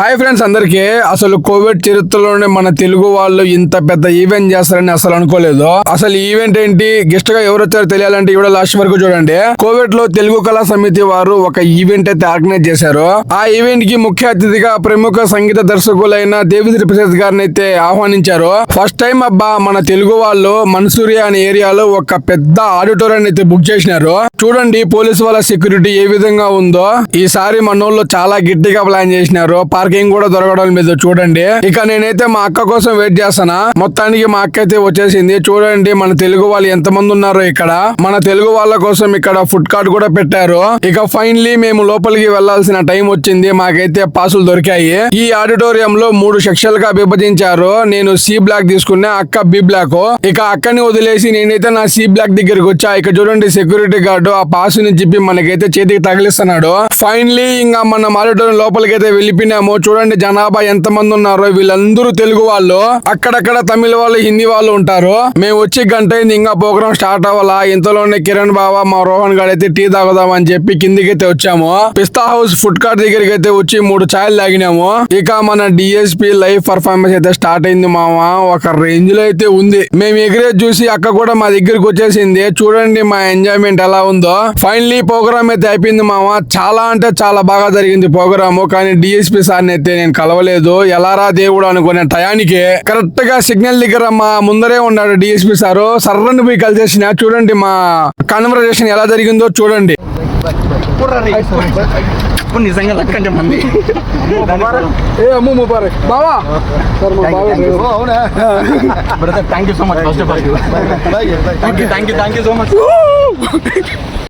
Hi friends అందరికీ. అసలు Covid చరిత్రలోనే మన తెలుగు వాళ్ళు ఇంత పెద్ద ఈవెంట్ చేస్తారని అసలు అనుకోలేదు. అసలు ఈవెంట్ ఏంటి? గెస్ట్గా ఎవరు వచ్చారో తెలియాలంటే ఇవిడ లాస్ట్ వరకు చూడండి. కోవిడ్లో తెలుగు కళా సమితి వారు ఒక ఈవెంట్ అయితే ఆర్గనైజ్ చేశారు. ఆ ఈవెంట్కి ముఖ్య అతిథిగా ప్రముఖ సంగీత దర్శకులైన దేవిశ్రీ ప్రసాద్ గారిని అయితే ఆహ్వానించారు. ఫస్ట్ టైం అబ్బా మన తెలుగు వాళ్ళు మన్సూరియా అనే ఏరియాలో ఒక పెద్ద ఆడిటోరియం అయితే బుక్ చేసినారు. చూడండి పోలీసు వాళ్ళ సెక్యూరిటీ ఏ విధంగా ఉందో. ఈసారి మనోళ్ళు చాలా గట్టిగా ప్లాన్ చేసినారు. పార్క్ పార్కింగ్ కూడా దొరకడం లేదు చూడండి. ఇక నేనైతే మా అక్క కోసం వెయిట్ చేస్తానా? మొత్తానికి మా అక్క అయితే వచ్చేసింది. చూడండి మన తెలుగు వాళ్ళు ఎంత మంది ఉన్నారో ఇక్కడ. మన తెలుగు వాళ్ళ కోసం ఇక్కడ ఫుడ్ కార్ట్ కూడా పెట్టారు. ఇక ఫైనలీ మేము లోపలికి వెళ్ళాల్సిన టైం వచ్చింది. మాకైతే పాసులు దొరికాయి. ఈ ఆడిటోరియం లో మూడు సెక్షన్గా విభజించారు. నేను సి బ్లాక్ తీసుకున్నా అక్క బి బ్లాక్. ఇక అక్కని వదిలేసి నేనైతే నా సి బ్లాక్ దగ్గరికి వచ్చా. ఇక చూడండి సెక్యూరిటీ గార్డు ఆ పాస్ని చెప్పి మనకైతే చేతికి తగిలిస్తున్నాడు. ఫైనలీ ఇంకా మనం ఆడిటోరియం లోపలికి అయితే వెళ్ళిపోయినాము. చూడండి జనాభా ఎంత మంది ఉన్నారో వీళ్ళందరూ తెలుగు వాళ్ళు. అక్కడక్కడ తమిళ వాళ్ళు హిందీ వాళ్ళు ఉంటారు. మేము వచ్చి గంట అయింది ఇంకా ప్రోగ్రామ్ స్టార్ట్ అవ్వాలా? ఇంతలోనే కిరణ్ బాబా మా రోహన్ గారు అయితే టీ తాగుదాం అని చెప్పి కిందికి అయితే వచ్చాము. పిస్తా హౌస్ ఫుడ్ కార్ట్ దగ్గరికి అయితే వచ్చి మూడు ఛాయలు తాగినాము. ఇక మన డిఎస్పి లైవ్ పర్ఫార్మెన్స్ అయితే స్టార్ట్ అయింది మామ. ఒక రేంజ్లో అయితే ఉంది. మేము ఎగిరే చూసి అక్క కూడా మా దగ్గరికి వచ్చేసింది. చూడండి మా ఎంజాయ్మెంట్ ఎలా ఉందో. ఫైనలీ ప్రోగ్రామ్ అయితే అయిపోయింది మామ. చాలా అంటే చాలా బాగా జరిగింది ప్రోగ్రాము. కానీ డిఎస్పి సార్ని అయితే నేను కలవలేదు. ఎలారా దేవుడు అనుకునే టయానికి కరెక్ట్గా సిగ్నల్ దగ్గర మా ముందరే ఉన్నాడు డిఎస్పి సారు. సర్రని పోయి కలిసేసిన. చూడండి మా కన్వర్జేషన్ ఎలా జరిగిందో చూడండి. ఇప్పుడు నిజంగా లక్ అంటే మంది. ఏ అమ్ము ముబారక్. బావా? సార్ మా బావ brother thank you so much first of all thank you thank you thank you so much